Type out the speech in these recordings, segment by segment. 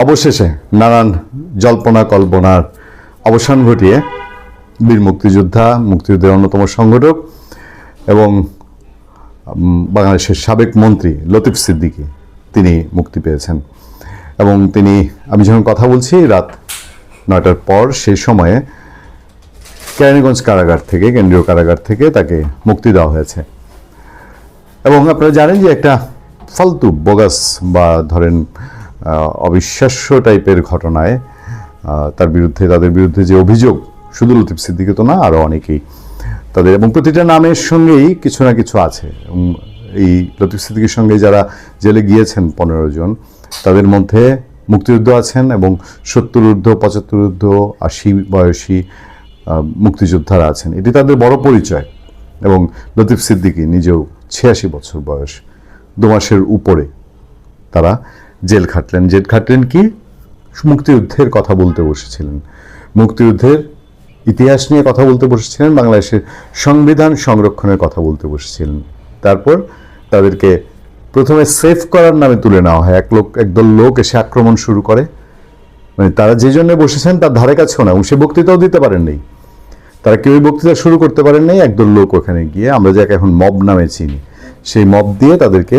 অবশেষে নানান জল্পনা কল্পনার অবসান ঘটিয়ে বীর মুক্তিযোদ্ধা, মুক্তিযুদ্ধের অন্যতম সংগঠক এবং বাংলাদেশের সাবেক মন্ত্রী লতিফ সিদ্দিকী, তিনি মুক্তি পেয়েছেন। এবং তিনি, আমি যখন কথা বলছি রাত নয়টার পর, সেই সময়ে কেরানীগঞ্জ কারাগার থেকে, কেন্দ্রীয় কারাগার থেকে তাকে মুক্তি দেওয়া হয়েছে। এবং আপনারা জানেন যে একটা ফালতু বোগাস বা ধরেন অবিশ্বাস্য টাইপের ঘটনায় তার বিরুদ্ধে, তাদের বিরুদ্ধে যে অভিযোগ, শুধু লতিফ সিদ্দিকে তো না আরও অনেকেই তাদের, এবং প্রতিটা নামের সঙ্গেই কিছু না কিছু আছে। এই লতিফ সিদ্দিকের সঙ্গে যারা জেলে গিয়েছেন পনেরো জন, তাদের মধ্যে মুক্তিযুদ্ধ আছেন এবং সত্তর ঊর্ধ্ব, পঁচাত্তর ঊর্ধ্ব, আশি বয়সী মুক্তিযোদ্ধারা আছেন। এটি তাদের বড় পরিচয়। এবং লতিফ সিদ্দিকী নিজেও ছিয়াশি বছর বয়স, দু মাসের উপরে তারা জেল খাটলেন। জেল খাটলেন কি? মুক্তিযুদ্ধের কথা বলতে বসেছিলেন। মুক্তিযুদ্ধের ইতিহাস নিয়ে কথা বলতে বসেছিলেন, বাংলাদেশের সংবিধান সংরক্ষণের কথা বলতে বসেছিলেন। তারপর তাদেরকে প্রথমে সেফ করার নামে তুলে নেওয়া হয়। এক লোক একদল লোক এসে আক্রমণ শুরু করে। মানে তারা যে জন্য বসেছেন তার ধারে কাছেও না সে বক্তৃতাও দিতে পারেননি। তারা কেউই বক্তৃতা শুরু করতে পারেন নাই একদল লোক ওখানে গিয়ে, আমরা যাকে এখন মব নামে চিনি, সেই মব দিয়ে তাদেরকে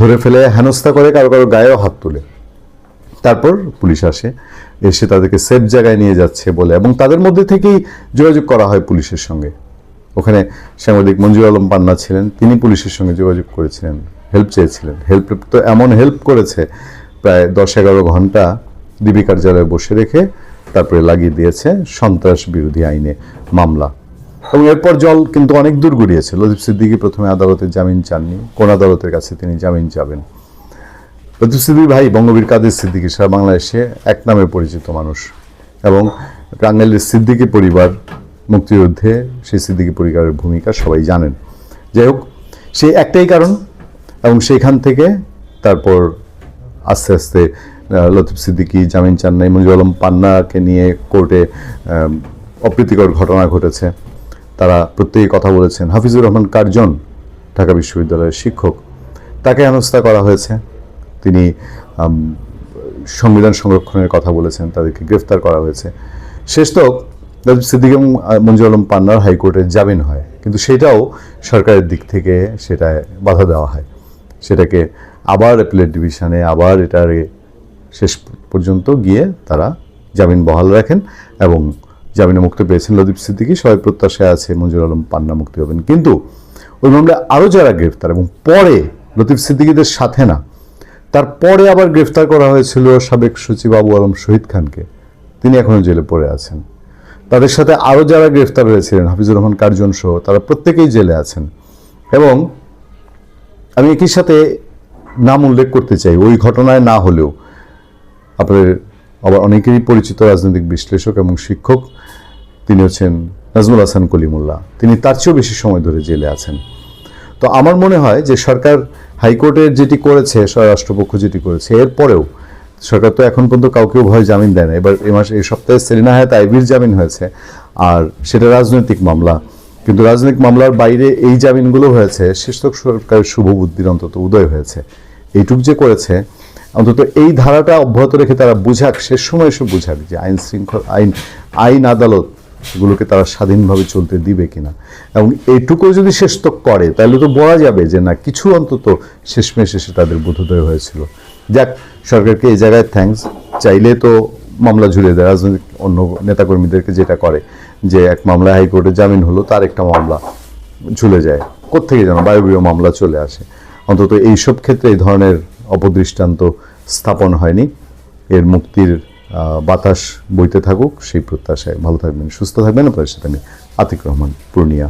ধরে ফেলে হেনস্থা করে কারও কারও গায়েও হাত তুলে। তারপর পুলিশ আসে, এসে তাদেরকে সেফ জায়গায় নিয়ে যাচ্ছে বলে এবং তাদের মধ্যে থেকেই যোগাযোগ করা হয় পুলিশের সঙ্গে। ওখানে সাংবাদিক মঞ্জুর আলম পান্না ছিলেন, তিনি পুলিশের সঙ্গে যোগাযোগ করেছিলেন হেল্প চেয়েছিলেন। হেল্প তো এমন হেল্প করেছে, প্রায় দশ এগারো ঘণ্টা ডিবি কার্যালয়ে বসে রেখে তারপরে লাগিয়ে দিয়েছে সন্ত্রাস বিরোধী আইনে মামলা। এবং এরপর জল কিন্তু অনেক দূর গড়িয়েছে। লতিফ সিদ্দিকী প্রথমে আদালতে জামিন চাননি। কোন আদালতের কাছে তিনি জামিন চাবেন? লতিফ সিদ্দিকী ভাই, বঙ্গবীর কাদের সিদ্দিকী? সারা বাংলাদেশে এক নামে পরিচিত মানুষ। এবং টাঙ্গাইলের সিদ্দিকী পরিবার মুক্তিযুদ্ধে সেই সিদ্দিকী পরিবারের ভূমিকা সবাই জানেন। যাই হোক সেই একটাই কারণ এবং সেইখান থেকে তারপর আস্তে আস্তে লতিফ সিদ্দিকী জামিন চান নাই। মঞ্জু আলম পান্নাকে নিয়ে কোর্টে অপ্রীতিকর ঘটনা ঘটেছে। তারা প্রত্যেকে কথা বলেছেন। হাফিজুর রহমান কার্জন ঢাকা বিশ্ববিদ্যালয়ের শিক্ষক তাকে হেনস্থা করা হয়েছে। তিনি সংবিধান সংরক্ষণের কথা বলেছেন তাদেরকে গ্রেফতার করা হয়েছে। শেষ তো সিদ্দিক এবং আহ, মঞ্জু আলম পান্নার হাইকোর্টে জামিন হয়। কিন্তু সেটাও সরকারের দিক থেকে সেটায় বাধা দেওয়া হয়। সেটাকে আবার অ্যাপিলেট ডিভিশনে আবার এটার শেষ পর্যন্ত গিয়ে তারা জামিন বহাল রাখেন এবং জামিনে মুক্তি পেয়েছেন লদীপ সিদ্দিকী, সবাই প্রত্যাশায় আছে মঞ্জুর আলম পান্না মুক্তি হবেন কিন্তু ওই মামলায় আরও যারা গ্রেফতার এবং পরে লতিফ সিদ্দিকীদের সাথে না, তারপরে আবার গ্রেফতার করা হয়েছিল সাবেক সচিব আবু আলম শহীদ খানকে। তিনি এখনও জেলে পড়ে আছেন। তাদের সাথে আরও যারা গ্রেফতার হয়েছিলেন, হাফিজুর রহমান, কার্জন সহ, তারা প্রত্যেকেই জেলে আছেন। এবং আমি একই সাথে নাম উল্লেখ করতে চাই, ওই ঘটনায় না হলেও আপনাদের আবার অনেকেরই পরিচিত রাজনৈতিক বিশ্লেষক এবং শিক্ষক, তিনি হচ্ছেন নাজমুল হাসান কলিমুল্লাহ। তিনি তার চেয়েও বেশি সময় ধরে জেলে আছেন। তো আমার মনে হয় যে সরকার হাইকোর্টের যেটি করেছে রাষ্ট্রপক্ষ যেটি করেছে এরপরেও সরকার তো এখন পর্যন্ত কাউকেও ভয় জামিন দেয় না। এবার এ মাস এই সপ্তাহে সেলিনা হায়াত আইবির জামিন হয়েছে আর সেটা রাজনৈতিক মামলা। কিন্তু রাজনৈতিক মামলার বাইরে এই জামিনগুলো হয়েছে, শেষতক সরকারের শুভ বুদ্ধির অন্তত উদয় হয়েছে। এইটুক যে করেছে অন্তত এই ধারাটা অব্যাহত রেখে তারা বুঝাক শেষ সময় এসে বুঝাক যে আইন শৃঙ্খলা, আইন আইন আদালত এগুলোকে তারা স্বাধীনভাবে চলতে দিবে কিনা। এবং এইটুকু যদি শেষ তো করে, তাহলে তো বলা যাবে যে না, কিছু অন্তত শেষমেশ এসে তাদের বোধোদয় হয়েছিল। যাক, সরকারকে এই জায়গায় থ্যাঙ্কস চাইলে তো মামলা ঝুলিয়ে দেয়, রাজনৈতিক অন্য নেতাকর্মীদেরকে যেটা করে, যে এক মামলায় হাইকোর্টে জামিন হলো, তার একটা মামলা ঝুলে যায়। কোত্থেকে যেন বায়বীয় মামলা চলে আসে। অন্তত এইসব ক্ষেত্রে এই ধরনের অপদৃষ্টান্ত স্থাপন হয়নি। এর মুক্তির বাতাস বইতে থাকুক, সেই প্রত্যাশায় ভালো থাকবেন, সুস্থ থাকবেন। আপনাদের সাথে আমি আতিক রহমান, পূর্ণিয়া।